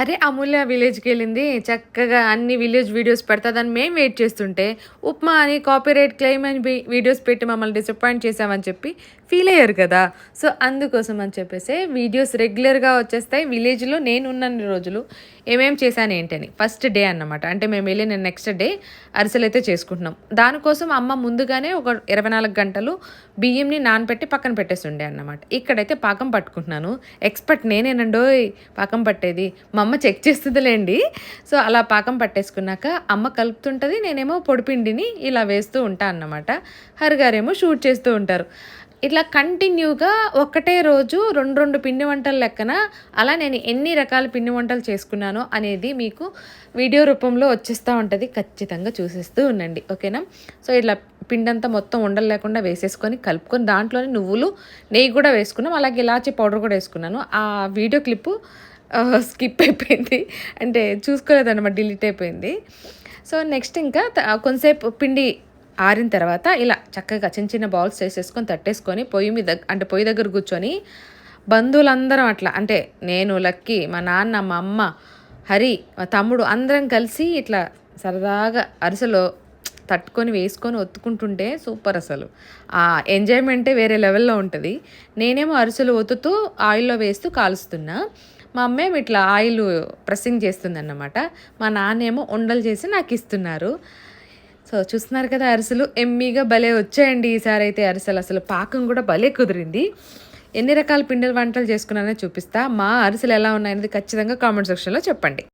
అరే అమూల్య విలేజ్కి వెళ్ళింది చక్కగా అన్ని విలేజ్ వీడియోస్ పెడతాదని మేము వెయిట్ చేస్తుంటే ఉప్మా అని కాపీరైట్ క్లెయిమ్ అని వీడియోస్ పెట్టి మమ్మల్ని డిసప్పాయింట్ చేసామని చెప్పి ఫీల్ అయ్యారు కదా. సో అందుకోసం అని చెప్పేసి వీడియోస్ రెగ్యులర్గా వచ్చేస్తాయి. విలేజ్లో నేను ఉన్న రోజులు ఏమేమి చేశాను ఏంటని ఫస్ట్ డే అన్నమాట. అంటే మేము వెళ్ళిన నెక్స్ట్ డే అరిసెలు అయితే చేసుకుంటున్నాం. దానికోసం అమ్మ ముందుగానే ఒక ఇరవై నాలుగు గంటలు బియ్యంని నానబెట్టి పక్కన పెట్టేసి ఉండే అన్నమాట. ఇక్కడైతే పాకం పట్టుకుంటున్నాను. ఎక్స్పర్ట్ నేనేనండోయ్ పాకం పట్టేది. మా అమ్మ చెక్ చేస్తుందిలేండి. సో అలా పాకం పట్టేసుకున్నాక అమ్మ కలుపుతుంటుంది నేనేమో పొడిపిండిని ఇలా వేస్తూ ఉంటాను అన్నమాట. హరిగారేమో షూట్ చేస్తూ ఉంటారు. ఇట్లా కంటిన్యూగా ఒకటే రోజు రెండు రెండు పిండి వంటలు లెక్కన అలా నేను ఎన్ని రకాల పిండి వంటలు చేసుకున్నానో అనేది మీకు వీడియో రూపంలో వచ్చేస్తూ ఉంటుంది. ఖచ్చితంగా చూసేస్తూ ఉండండి. ఓకేనా? సో ఇట్లా పిండంతా మొత్తం ఉండలు లేకుండా వేసేసుకొని కలుపుకొని దాంట్లోనే నువ్వులు నెయ్యి కూడా వేసుకున్నాం. అలాగే ఇలాచి పౌడర్ కూడా వేసుకున్నాను. ఆ వీడియో క్లిప్పు స్కిప్ అయిపోయింది. అంటే చూసుకోలేదన్నమాట డిలీట్ అయిపోయింది. సో నెక్స్ట్ ఇంకా కొంతసేపు పిండి ఆరిన తర్వాత ఇలా చక్కగా చిన్న చిన్న బౌల్స్ చేసేసుకొని తట్టేసుకొని పొయ్యి మీద అంటే పొయ్యి దగ్గర కూర్చొని బంధువులందరం అట్లా అంటే నేను లక్కీ మా నాన్న మా అమ్మ హరి మా తమ్ముడు అందరం కలిసి ఇట్లా సరదాగా అరిసెలో తట్టుకొని వేసుకొని ఒత్తుకుంటుంటే సూపర్ అసలు. ఆ ఎంజాయ్మెంటే వేరే లెవెల్లో ఉంటుంది. నేనేమో అరిసెలు ఒత్తుతూ ఆయిల్లో వేస్తూ కాలుస్తున్నా. మా అమ్మేమి ఇట్లా ఆయిల్ ప్రెస్సింగ్ చేస్తుందన్నమాట. మా నాన్నేమో ఉండలు చేసి నాకు ఇస్తున్నారు. సో చూస్తున్నారు కదా అరిసెలు? ఎమ్మీగా భలే వచ్చాయండి ఈసారి అయితే అరిసెలు. అసలు పాకం కూడా భలే కుదిరింది. ఎన్ని రకాల పిండి వంటలు చేసుకున్నానో చూపిస్తా. మా అరిసెలు ఎలా ఉన్నాయనేది ఖచ్చితంగా కామెంట్ సెక్షన్లో చెప్పండి.